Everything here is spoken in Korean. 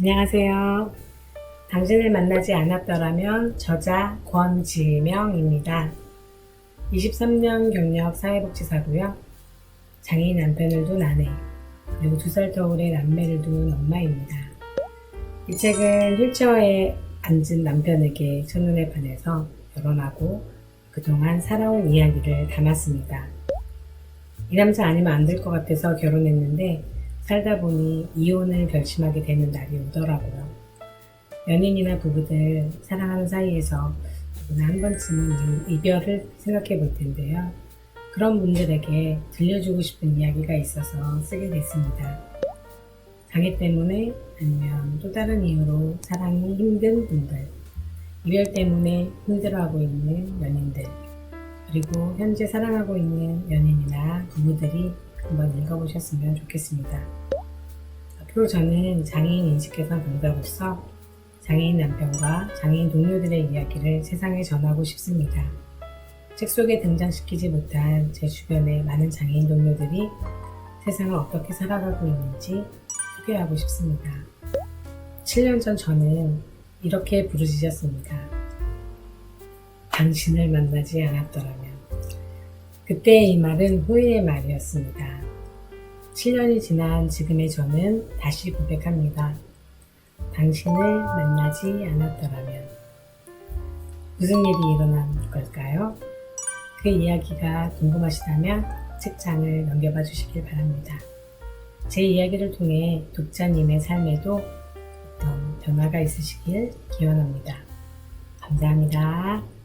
안녕하세요. 당신을 만나지 않았더라면 저자 권지명입니다. 23년 경력 사회복지사고요. 장애인 남편을 둔 아내, 그리고 두 살 터울의 남매를 둔 엄마입니다. 이 책은 휠체어에 앉은 남편에게 첫눈에 반해서 결혼하고 그동안 살아온 이야기를 담았습니다. 이 남자 아니면 안 될 것 같아서 결혼했는데 살다 보니 이혼을 결심하게 되는 날이 오더라고요. 연인이나 부부들 사랑하는 사이에서 누구나 한 번쯤은 이- 이별을 생각해 볼 텐데요. 그런 분들에게 들려주고 싶은 이야기가 있어서 쓰게 됐습니다. 장애 때문에 아니면 또 다른 이유로 사랑이 힘든 분들, 이별 때문에 힘들어하고 있는 연인들, 그리고 현재 사랑하고 있는 연인이나 부부들이 한번 읽어보셨으면 좋겠습니다. 앞으로 저는 장애인 인식개선 강사로서 장애인 남편과 장애인 동료들의 이야기를 세상에 전하고 싶습니다. 책 속에 등장시키지 못한 제 주변의 많은 장애인 동료들이 세상을 어떻게 살아가고 있는지 소개하고 싶습니다. 7년 전 저는 이렇게 부르짖었습니다. 당신을 만나지 않았더라면. 그때의 이 말은 후회의 말이었습니다. 7년이 지난 지금의 저는 다시 고백합니다. 당신을 만나지 않았더라면. 무슨 일이 일어난 걸까요? 그 이야기가 궁금하시다면 책장을 넘겨봐 주시길 바랍니다. 제 이야기를 통해 독자님의 삶에도 어떤 변화가 있으시길 기원합니다. 감사합니다.